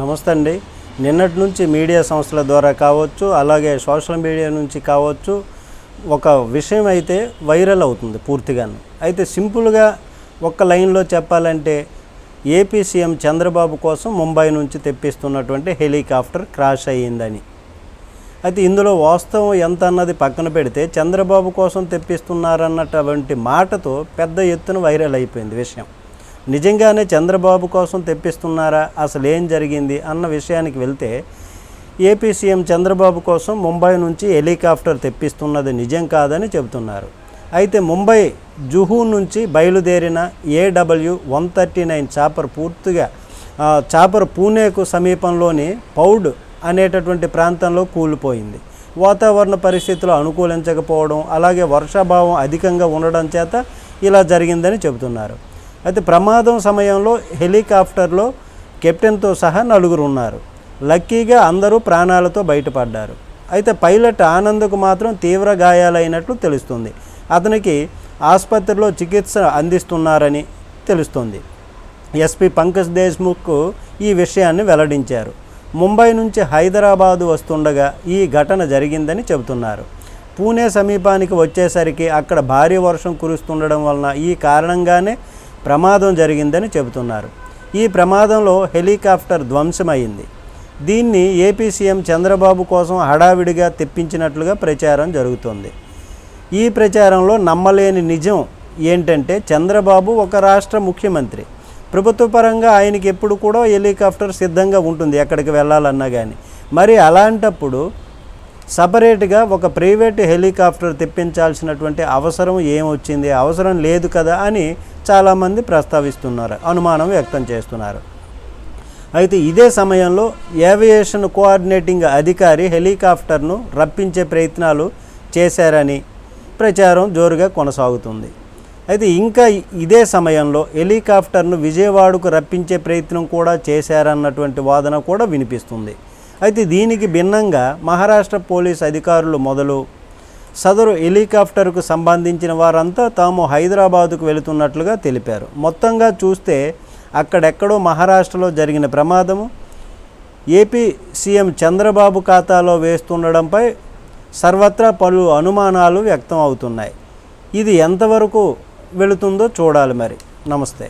నమస్తే అండి. నిన్నటి నుంచి మీడియా సంస్థల ద్వారా కావచ్చు అలాగే సోషల్ మీడియా నుంచి కావచ్చు ఒక విషయం అయితే వైరల్ అవుతుంది పూర్తిగాను. అయితే సింపుల్గా ఒక్క లైన్లో చెప్పాలంటే ఏపీ సీఎం చంద్రబాబు కోసం ముంబై నుంచి తెప్పిస్తున్నటువంటి హెలికాప్టర్ క్రాష్ అయ్యిందని. అయితే ఇందులో వాస్తవం ఎంత అన్నది పక్కన పెడితే చంద్రబాబు కోసం తెప్పిస్తున్నారన్నటువంటి మాటతో పెద్ద ఎత్తున వైరల్ అయిపోయింది విషయం. నిజంగానే చంద్రబాబు కోసం తెప్పిస్తున్నారా? అసలు ఏం జరిగింది? అన్న విషయానికి వెళ్తే ఏపీ సీఎం చంద్రబాబు కోసం ముంబై నుంచి హెలికాప్టర్ తెప్పిస్తున్నది నిజం కాదని చెబుతున్నారు. అయితే ముంబై జుహూ నుంచి బయలుదేరిన AW one thirty nine chopper పూర్తిగా చాపర్ పూణేకు సమీపంలోని పౌడ్ అనేటటువంటి ప్రాంతంలో కూలిపోయింది. వాతావరణ పరిస్థితులు అనుకూలించకపోవడం అలాగే వర్షాభావం అధికంగా ఉండడం చేత ఇలా జరిగిందని చెబుతున్నారు. అయితే ప్రమాదం సమయంలో హెలికాప్టర్లో కెప్టెన్తో సహా నలుగురు ఉన్నారు. లక్కీగా అందరూ ప్రాణాలతో బయటపడ్డారు. అయితే పైలట్ ఆనంద్కు మాత్రం తీవ్ర గాయాలైనట్లు తెలుస్తుంది. అతనికి ఆసుపత్రిలో చికిత్స అందిస్తున్నారని తెలుస్తుంది. ఎస్పీ పంకజ్ దేశ్ముఖ్ ఈ విషయాన్ని వెల్లడించారు. ముంబై నుంచి హైదరాబాదు వస్తుండగా ఈ ఘటన జరిగిందని చెబుతున్నారు. పూణే సమీపానికి వచ్చేసరికి అక్కడ భారీ వర్షం కురుస్తుండడం వలన ఈ కారణంగానే ప్రమాదం జరిగిందని చెబుతున్నారు. ఈ ప్రమాదంలో హెలికాప్టర్ ధ్వంసమైంది. దీన్ని ఏపీ సీఎం చంద్రబాబు కోసం హడావిడిగా తెప్పించినట్లుగా ప్రచారం జరుగుతోంది. ఈ ప్రచారంలో నమ్మలేని నిజం ఏంటంటే చంద్రబాబు ఒక రాష్ట్ర ముఖ్యమంత్రి. ప్రభుత్వపరంగా ఆయనకి ఎప్పుడు కూడా హెలికాప్టర్ సిద్ధంగా ఉంటుంది ఎక్కడికి వెళ్ళాలన్నా కానీ మరి అలాంటప్పుడు సపరేట్గా ఒక ప్రైవేట్ హెలికాప్టర్ తెప్పించాల్సినటువంటి అవసరం ఏమొచ్చింది? అవసరం లేదు కదా అని చాలామంది ప్రస్తావిస్తున్నారు అనుమానం వ్యక్తం చేస్తున్నారు. అయితే ఇదే సమయంలో ఏవియేషన్ కోఆర్డినేటింగ్ అధికారి హెలికాప్టర్ను రప్పించే ప్రయత్నాలు చేశారని ప్రచారం జోరుగా కొనసాగుతుంది. అయితే ఇంకా ఇదే సమయంలో హెలికాప్టర్ను విజయవాడకు రప్పించే ప్రయత్నం కూడా చేశారన్నటువంటి వాదన కూడా వినిపిస్తుంది. అయితే దీనికి భిన్నంగా మహారాష్ట్ర పోలీస్ అధికారులు మొదలు సదరు హెలికాప్టర్కు సంబంధించిన వారంతా తాము హైదరాబాదుకు వెళుతున్నట్లుగా తెలిపారు. మొత్తంగా చూస్తే అక్కడెక్కడో మహారాష్ట్రలో జరిగిన ప్రమాదము ఏపీ సీఎం చంద్రబాబు ఖాతాలో వేస్తుండడంపై సర్వత్రా పలు అనుమానాలు వ్యక్తం అవుతున్నాయి. ఇది ఎంతవరకు వెళుతుందో చూడాలి మరి. నమస్తే.